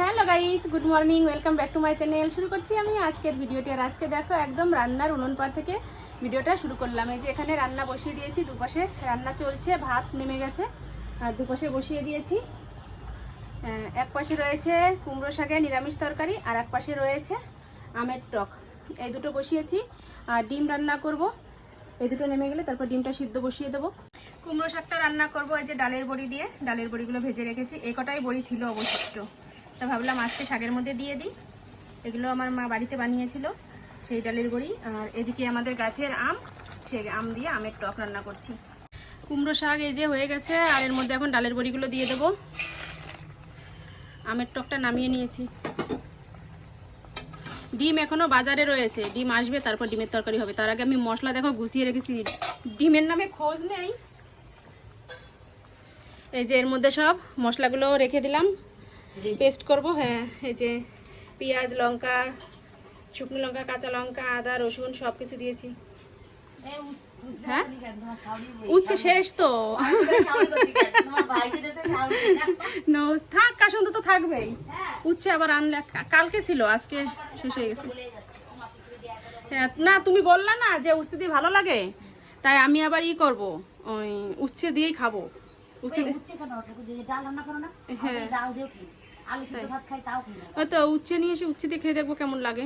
Hello guys, good morning, welcome back to my channel. শুরু করছি আমি আজকের ভিডিওটি। আর আজকে দেখো, একদম রান্নার উনুন পার থেকে ভিডিওটা শুরু করলাম। এই যে এখানে রান্না বসিয়ে দিয়েছি, দুপাশে রান্না চলছে, ভাত নেমে গেছে, আর দুপাশে বসিয়ে দিয়েছি। এক পাশে রয়েছে কুমড়ো শাকের নিরামিষ তরকারি, আর এক পাশে রয়েছে আমের টক। এই দুটো বসিয়েছি, আর ডিম রান্না করব। এই দুটো নেমে গেলে তারপর ডিমটা সিদ্ধ বসিয়ে দেবো। কুমড়ো শাকটা রান্না করব এই যে ডালের বড়ি দিয়ে। ডালের বড়িগুলো ভেজে রেখেছি। এই কটাই বড়ি ছিল অবশিষ্ট। তা ভাবলাম আজকে শাকের মধ্যে দিয়ে দিই। এগুলো আমার মা বাড়িতে বানিয়েছিল, সেই ডালের বড়ি আর এদিকে আমাদের গাছের আম, সে আম দিয়ে আমের টক রান্না করছি। কুমড়ো শাক এই যে হয়ে গেছে, আর এর মধ্যে এখন ডালের বড়িগুলো দিয়ে দেবো। আমের টকটা নামিয়ে নিয়েছি। ডিম এখনও বাজারে রয়েছে, ডিম আসবে, তারপর ডিমের তরকারি হবে। তার আগে আমি মশলা দেখো গুছিয়ে রেখেছি। ডিমের নামে খোঁজ নেই। এই যে এর মধ্যে সব মশলাগুলো রেখে দিলাম। পেস্ট করব হ্যাঁ এই যে পেঁয়াজ লঙ্কা শুকনো লঙ্কা কাঁচা লঙ্কা আদা রসুন সব কিছু দিয়েছি হ্যাঁ? উচ্ছে শেষ তো। থাক কাসন তো থাকবেই। উচ্ছে আবার আনলে কালকে ছিল আজকে শেষ হয়ে গেছে। হ্যাঁ, না তুমি বললা না যে উচ্ছে দিয়ে ভালো লাগে? তাই আমি আবার ই করব ওই উচ্ছে দিয়েই খাব। উচ্ছে হ্যাঁ। তো উচ্ছে নিয়ে এসে উচ্ছে দিয়ে খেয়ে দেখব কেমন লাগে।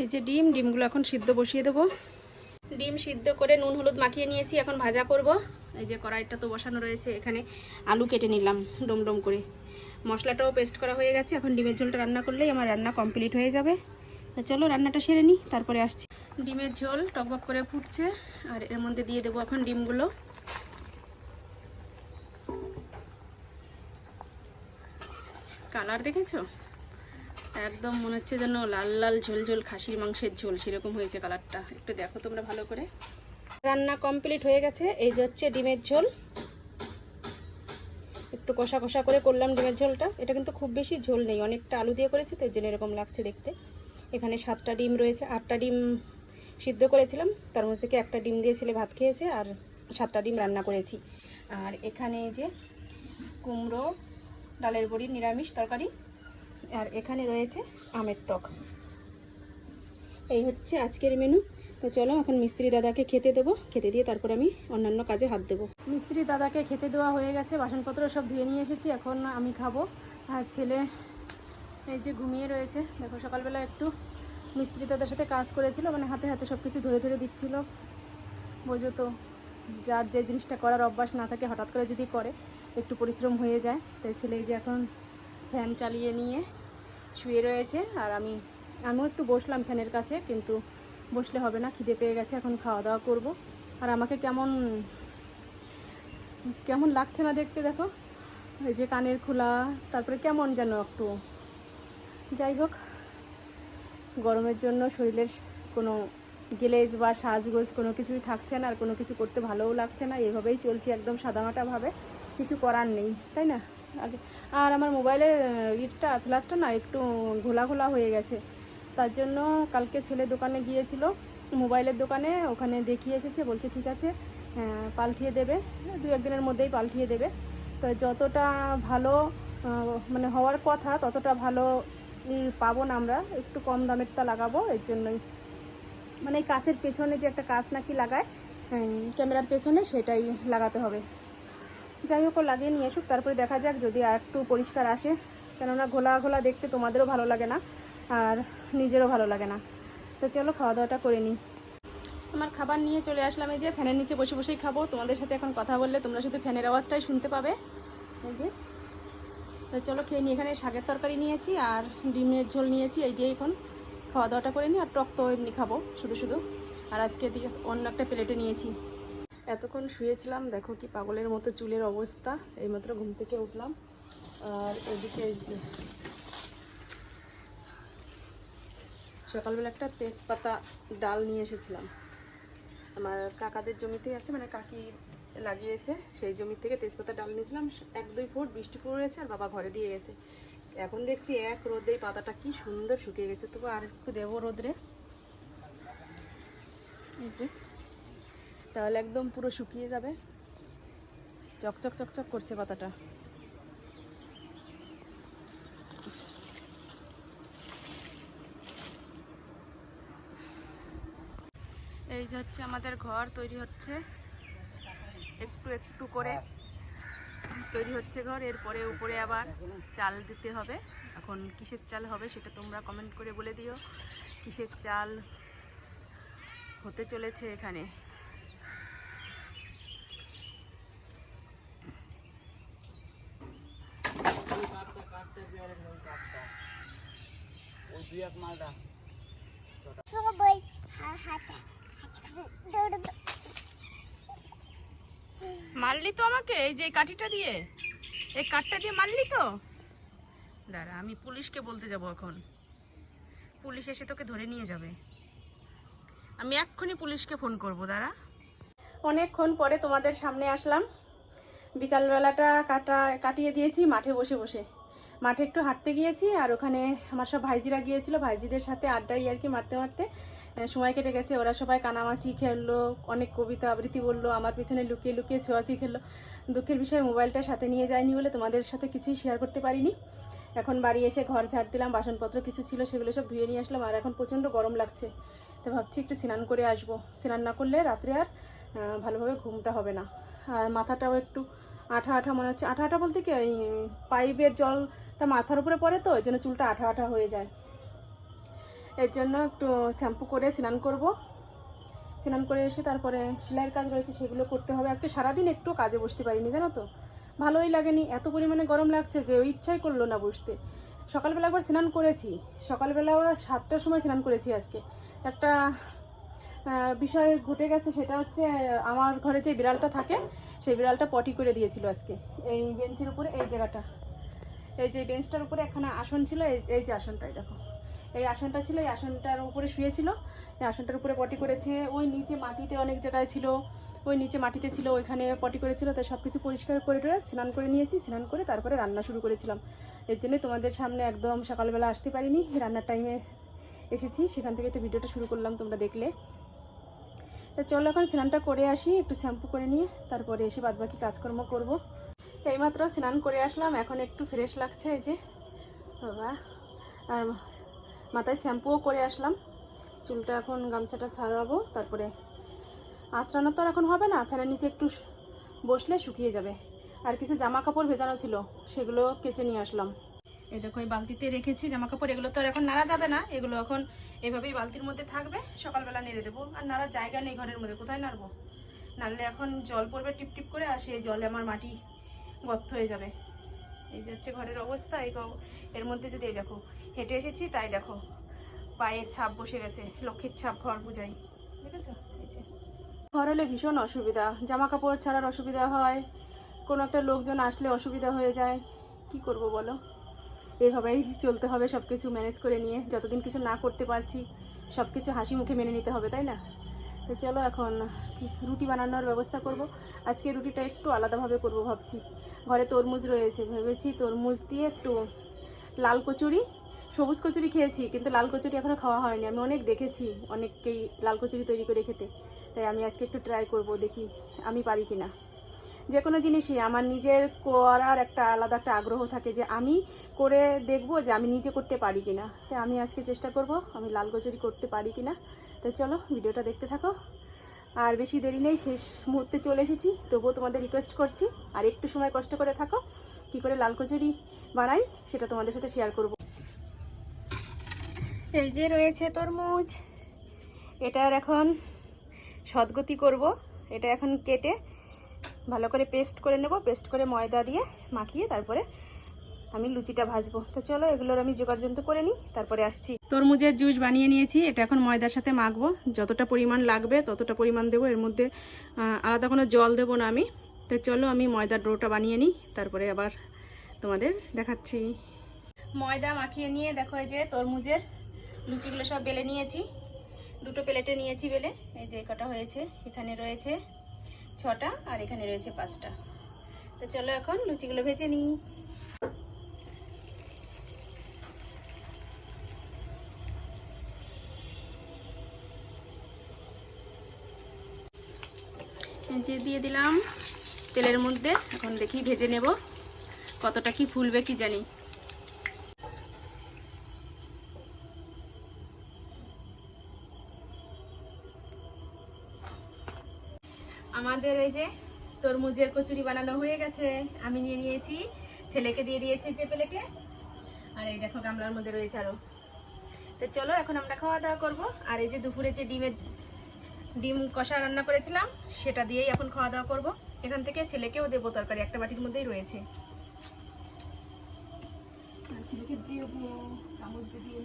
এই যে ডিম ডিমগুলো এখন সিদ্ধ বসিয়ে দেবো। ডিম সিদ্ধ করে নুন হলুদ মাখিয়ে নিয়েছি, এখন ভাজা করব। এই যে কড়াইটা তো বসানো রয়েছে, এখানে আলু কেটে নিলাম ডম ডম করে। মশলাটাও পেস্ট করা হয়ে গেছে, এখন ডিমের ঝোলটা রান্না করলেই আমার রান্না কমপ্লিট হয়ে যাবে। তা চলো, রান্নাটা সেরে নিই, তারপরে আসছি। ডিমের ঝোল টকবক করে ফুটছে, আর এর মধ্যে দিয়ে দেবো এখন ডিমগুলো। কালার দেখেছ? একদম মনে হচ্ছে যেন লাল লাল ঝোল ঝোল খাসির মাংসের ঝোল, সেরকম হয়েছে কালারটা। একটু দেখো তোমরা ভালো করে। রান্না কমপ্লিট হয়ে গেছে, এই যে হচ্ছে ডিমের ঝোল। একটু কষা কষা করে করলাম ডিমের ঝোলটা। এটা কিন্তু খুব বেশি ঝোল নেই, অনেকটা আলু দিয়ে করেছি তো জন্য এরকম লাগছে দেখতে। এখানে সাতটা ডিম রয়েছে, আটটা ডিম সিদ্ধ করেছিলাম, তার মধ্যে থেকে একটা ডিম দিয়েছিলে ভাত খেয়েছে আর সাতটা ডিম রান্না করেছি। আর এখানে যে কুমড়ো, ডালের বড়ি, নিরামিষ তরকারি আর এখানে রয়েছে আমের টক। এই হচ্ছে আজকের মেনু তো চলো এখন মিস্ত্রি দাদাকে খেতে দেবো। খেতে দিয়ে তারপর আমি অন্যান্য কাজে হাত দেবো। মিস্ত্রি দাদাকে খেতে দেওয়া হয়ে গেছে। বাসনপত্র সব ধুয়ে নিয়ে এসেছি। এখন আমি খাব। আর ছেলে এই যে ঘুমিয়ে রয়েছে। দেখো, সকালবেলা একটু মিস্ত্রি দাদার সাথে কাজ করেছিল। মানে হাতে হাতে সব কিছু ধরে ধরে দিচ্ছিল। বোঝো তো, যার যে জিনিসটা করার অভ্যাস না থাকে, হঠাৎ করে যদি করে, একটু পরিশ্রম হয়ে যায়। তাই ছেলে এই যে এখন ফ্যান চালিয়ে নিয়ে শুয়ে রয়েছে আর আমি, আমিও একটু বসলাম ফ্যানের কাছে, কিন্তু বসলে হবে না, খিদে পেয়ে গেছে, এখন খাওয়া দাওয়া করব। আর আমাকে কেমন কেমন লাগছে না দেখতে দেখো? এই যে কানের খোলা, তারপরে কেমন যেন একটু। যাই হোক, গরমের জন্য শরীরের কোনো গেলেজ বা সাজগোজ কোনো কিছুই থাকছে না, আর কোনো কিছু করতে ভালোও লাগছে না এভাবেই চলছি একদম সাদামাটাভাবে কিছু করার নেই, তাই না? আগে আর আমার মোবাইলের ইটটা ফ্ল্যাশটা না একটু ঘোলা ঘোলা হয়ে গেছে। তার জন্য কালকে ছেলে দোকানে গিয়েছিল মোবাইলের দোকানে ওখানে দেখিয়ে এসেছে বলছে ঠিক আছে হ্যাঁ, পাল্টিয়ে দেবে দু একদিনের মধ্যেই পাল্টিয়ে দেবে। তো যতটা ভালো মানে হওয়ার কথা ততটা ভালো পাবো না আমরা একটু কম দামেরটা লাগাবো এর জন্যই। মানে কাছের পেছনে যে একটা কাজ নাকি লাগায় ক্যামেরার পেছনে সেটাই লাগাতে হবে। যাই হোক লাগিয়ে নিয়ে আসুক তারপরে দেখা যাক যদি আর একটু পরিষ্কার আসে। কেননা ঘোলা ঘোলা দেখতে তোমাদেরও ভালো লাগে না, আর নিজেরও ভালো লাগে না। তো চলো খাওয়া দাওয়াটা করে নিই। আমার খাবার নিয়ে চলে আসলাম, এই যে ফ্যানের নিচে বসে বসেই খাব। তোমাদের সাথে এখন কথা বললে তোমরা শুধু ফ্যানের আওয়াজটাই শুনতে পাবে। এই যে। তো চলো, খেয়ে নিই। এখানে শাকের তরকারি নিয়েছি আর ডিমের ঝোল নিয়েছি, এই দিয়ে এখন খাওয়া দাওয়াটা করে নিই। আর টক তো এমনি খাব, শুধু শুধু। আর আজকে দিয়ে অন্য একটা প্লেটে নিয়েছি। এতক্ষণ শুয়েছিলাম, দেখো কি পাগলের মতো চুলের অবস্থা। এইমাত্র ঘুম থেকে উঠলাম। আর এদিকে যে, সকালবেলা একটা তেজপাতা ডাল নিয়ে এসেছিলাম। আমার কাকাদের জমিতেই আছে মানে কাকি লাগিয়েছে, সেই জমি থেকে তেজপাতা ডাল নিয়েছিলাম। এক দুই ফুট বৃষ্টি পড়েছে আর বাবা ঘরে দিয়ে গেছে। এখন দেখছি এক রোদে পাতাটা কি সুন্দর শুকিয়ে গেছে। তবু আর একটু দেবো রোদরে। এই যে তাহলে একদম পুরো শুকিয়ে যাবে। চকচক চকচক করছে পাতাটা। এই যে হচ্ছে আমাদের ঘর তৈরি হচ্ছে। একটু একটু করে তৈরি হচ্ছে ঘর, এরপরে উপরে আবার চাল দিতে হবে। এখন কিসের চাল হবে সেটা তোমরা কমেন্ট করে বলে দিও। কিসের চাল হতে চলেছে এখানে? সবাই হা হাতা দৌড় মারলি তো আমাকে এই যে এই কাঠিটা দিয়ে। এই কাঠটা দিয়ে মারলি তো? দাঁড়া আমি পুলিশকে বলতে যাব এখন। পুলিশ এসে তোকে ধরে নিয়ে যাবে। আমি এক্ষুনি পুলিশকে ফোন করব দাঁড়া। অনেকক্ষণ পরে তোমাদের সামনে আসলাম। বিকালবেলাটা কাটা কাটিয়ে দিয়েছি মাঠে বসে বসে। মাঠে একটু হাঁটতে গিয়েছি আর ওখানে আমার সব ভাইজিরা গিয়েছিল। ভাইজিদের সাথে আড্ডাই আর কি মারতে মারতে। সময় কেটে গেছে। ওরা সবাই কানামাছি খেললো, অনেক কবিতা আবৃত্তি বলল, আমার পিছনে লুকিয়ে লুকিয়ে ছোঁয়াছি খেললো। দুঃখের বিষয়ে, মোবাইলটা সাথে নিয়ে যায়নি বলে তোমাদের সাথে কিছুই শেয়ার করতে পারিনি। এখন বাড়ি এসে ঘর ঝাড় দিলাম, বাসনপত্র কিছু ছিল সেগুলো সব ধুয়ে নিয়ে আসলাম। আর এখন প্রচণ্ড গরম লাগছে। তো ভাবছি একটু স্নান করে আসব। স্নান না করলে রাত্রে আর ভালোভাবে ঘুমটা হবে না। আর মাথাটাও একটু আঠা আঠা মনে হচ্ছে। আঠা আঠা বলতে কি ওই পাইপের জলটা মাথার উপরে পড়ে তো, ওই জন্য চুলটা আঠা আঠা হয়ে যায়। এর জন্য একটু শ্যাম্পু করে স্নান করব। স্নান করে এসে তারপরে সেলাইয়ের কাজ রয়েছে, সেগুলো করতে হবে। আজকে সারাদিন একটু কাজে বসতে পারিনি, জানো তো? ভালোই লাগেনি। এত পরিমাণে গরম লাগছে যে ওই ইচ্ছাই করল না বসতে। সকালবেলা একবার স্নান করেছি। সকালবেলা সাতটার সময় স্নান করেছি আজকে। একটা বিষয় ঘটে গেছে, সেটা হচ্ছে, আমার ঘরে যে বিড়ালটা থাকে, সেই বিড়ালটা পটি করে দিয়েছিল আজকে। এই বেঞ্চের উপরে, এই জায়গাটা। এই যে বেঞ্চটার উপরে একখানা আসন ছিল, এই যে আসনটাই দেখো। এই আসনটা ছিল, এই আসনটার উপরে শুয়েছিল এই আসনটার উপরে পটি করেছে। ওই নিচে মাটিতে অনেক জায়গায় ছিল। ওই নিচে মাটিতে ছিল, ওইখানে পটি করেছিল। তাই সব কিছু পরিষ্কার করে টরে স্নান করে নিয়েছি। স্নান করে তারপরে রান্না শুরু করেছিলাম। এর জন্য তোমাদের সামনে একদম সকালবেলা আসতে পারিনি। রান্নার টাইমে এসেছি। সেখান থেকে তো ভিডিওটা শুরু করলাম তোমরা দেখলে। তা চলো এখন স্নানটা করে আসি, একটু শ্যাম্পু করে নিয়ে, তারপরে এসে বাদবাকি কাজকর্ম করব। এইমাত্র স্নান করে আসলাম, এখন একটু ফ্রেশ লাগছে এই যে। বাবা, আর মাথায় শ্যাম্পুও করে আসলাম। চুলটা এখন গামছাটা ছাড়াবো, তারপরে আঁচড়ানো তো আর এখন হবে না, ফ্যানের নিচে একটু বসলে শুকিয়ে যাবে। আর কিছু জামা কাপড় ভেজানো ছিল, সেগুলো কেচে নিয়ে আসলাম। এই দেখো, এই বালতিতে রেখেছি জামা কাপড় এগুলো তো আর এখন নাড়া যাবে না, এগুলো এখন এভাবেই বালতির মধ্যে থাকবে, সকালবেলা নেড়ে দেবো। আর নাড়ার জায়গা নেই ঘরের মধ্যে, কোথায় নাড়বো? নাড়লে এখন জল পড়বে টিপ টিপ করে, আর সেই জলে আমার মাটি গর্ত হয়ে যাবে। এই যে হচ্ছে ঘরের অবস্থা, এই এর মধ্যে যদি এই দেখো, হেঁটে এসেছি তাই দেখো, পায়ের ছাপ বসে গেছে, লক্ষ্মীর ছাপ ঘর বুঝাই, দেখেছ? যে। ঘর হলে ভীষণ অসুবিধা জামা কাপড় ছাড়ার অসুবিধা হয়, কোনো একটা লোকজন আসলে অসুবিধা হয়ে যায়, কি করব বলো? এইভাবেই চলতে হবে সব কিছু ম্যানেজ করে নিয়ে, যতদিন কিছু না করতে পারছি সব কিছু হাসি মুখে মেনে নিতে হবে, তাই না? তো চলো এখন রুটি বানানোর ব্যবস্থা করব। আজকে রুটিটা একটু আলাদাভাবে করব ভাবছি। ঘরে তরমুজ রয়েছে। ভেবেছি তরমুজ দিয়ে একটু লাল কচুরি, সবুজ কচুরি খেয়েছি, কিন্তু লাল কচুরি এখনও খাওয়া হয়নি। আমি অনেক দেখেছি অনেককেই লাল কচুরি তৈরি করে খেতে। তাই আমি আজকে একটু ট্রাই করব, দেখি আমি পারি কি না যে কোনো জিনিসই, আমার নিজের করার একটা আলাদা একটা আগ্রহ থাকে যে আমি করে দেখব যে আমি নিজে করতে পারি কিনা। তাই আমি আজকে চেষ্টা করব, আমি লাল কচুরি করতে পারি কিনা। তো চলো, ভিডিওটা দেখতে থাকো। আর বেশি দেরি নেই, শেষ মুহূর্তে চলে এসেছি। তবুও তোমাদের রিকোয়েস্ট করছি, আর একটু সময় কষ্ট করে থাকো। কি করে লাল কচুরি বানাই, সেটা তোমাদের সাথে শেয়ার করব। এই যে রয়েছে তরমুজ। এটার এখন সদগতি করব। এটা এখন কেটে ভালো করে পেস্ট করে নেব পেস্ট করে ময়দা দিয়ে মাখিয়ে তারপরে আমি লুচিটা ভাজবো। তো চলো, এগুলোর আমি জোগাড় যন্ত্র করে নিই, তারপরে আসছি। তরমুজের জুস বানিয়ে নিয়েছি, এটা এখন ময়দার সাথে মাখবো। যতটা পরিমাণ লাগবে, ততটা পরিমাণ দেবো। এর মধ্যে আলাদা কোনো জল দেবো না আমি। তো চলো, আমি ময়দার ডোটা বানিয়ে নিই, তারপরে আবার তোমাদের দেখাচ্ছি। ময়দা মাখিয়ে নিয়ে দেখো, এই যে তরমুজের লুচিগুলো সব বেলে নিয়েছি। দুটো প্লেটে নিয়েছি বেলে। এই যে কটা হয়েছে, এখানে রয়েছে ছটা আর এখানে রয়েছে পাঁচটা। তো চলো, এখন লুচিগুলো ভেজে নিই। যে দিয়ে দিলাম তেলের মধ্যে। এখন দেখি ভেজে নেব কতটা কি ফুলবে কি জানি। আমাদের এই যে তরমুজের কচুরি বানানো হয়ে গেছে। আমি নিয়ে নিয়েছি, ছেলেকে দিয়ে দিয়েছি যে প্লেটে আর এই দেখো গামলার মধ্যে রয়েছে আরও। তো চলো এখন আমরা খাওয়া দাওয়া করব। আর এই যে দুপুরে যে ডিমের ডিম কষা রান্না করেছিলাম সেটা দিয়েই এখন খাওয়া দাওয়া করব। এখান থেকে ছেলেকেও দেবো তরকারি একটা বাটির মধ্যেই রয়েছে। ছেলেকে দেবো চামচ দিয়ে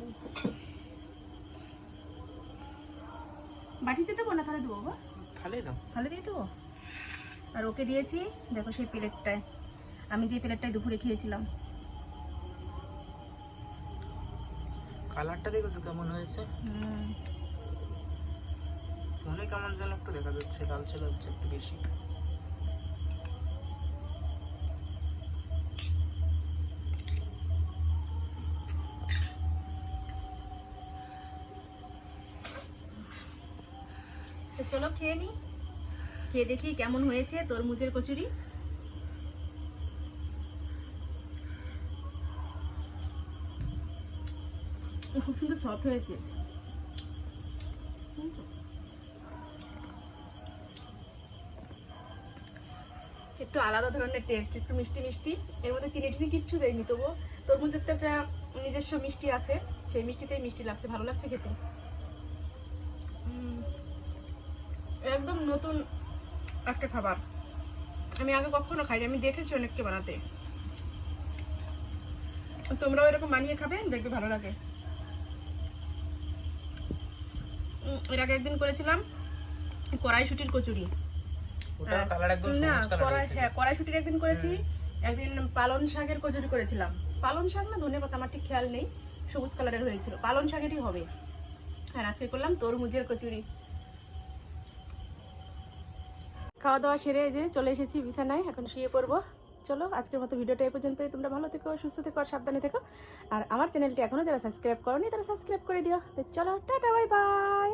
বাটিতে দেবো না তাহলে দেবো বাবা? খালি দাও। তাহলে দিয়ে দেবো? আর ওকে দিয়েছি দেখো সেই প্লেটটায়। আমি যে প্লেটটায় দুপুরে খেয়েছিলাম। কালারটা দেখেছ কেমন হয়েছে? হুম। অনেক কেমন যেন একটু দেখা যাচ্ছে লালচে লালচে একটু বেশি। চলো খেয়ে নি। খেয়ে দেখি কেমন হয়েছে তরমুজের কচুরি। খুব সুন্দর সফট হয়েছে। একটু আলাদা ধরনের টেস্ট একটু মিষ্টি মিষ্টি। এর মধ্যে চিনি টিনি কিচ্ছু দেয়নি তবুও। তরমুজের তো একটা নিজস্ব মিষ্টি আছে। সেই মিষ্টিতেই মিষ্টি লাগছে, ভালো লাগছে খেতে। একদম নতুন একটা খাবার। আমি আগে কখনো খাইনি, আমি দেখেছি অনেককে বানাতে। তোমরাও এরকম বানিয়ে খাবে, দেখবে ভালো লাগে। এর আগে একদিন করেছিলাম কড়াইশুটির কচুরি ওটা হ্যাঁ। কালার একদম না হ্যাঁ কড়াইশুটির একদিন করেছি। একদিন পালন শাকের কচুরি করেছিলাম। পালন শাক না ধনে পাতা আমার ঠিক খেয়াল নেই। সবুজ কালারের হয়েছিল। পালন শাকেরই হবে। হ্যাঁ আজকে করলাম তরমুজের কচুরি। খাওয়া দাওয়া সেরে যে চলে এসেছি বিছানায় এখন শুয়ে পড়ব। চলো আজকের মতো ভিডিওটা এই পর্যন্তই। তোমরা ভালো থেকো সুস্থ থেকো আর সাবধানে থেকো। আর আমার চ্যানেলটি এখনও যারা সাবস্ক্রাইব করনি তারা সাবস্ক্রাইব করে দিও। তো চলো টাটা বাই বাই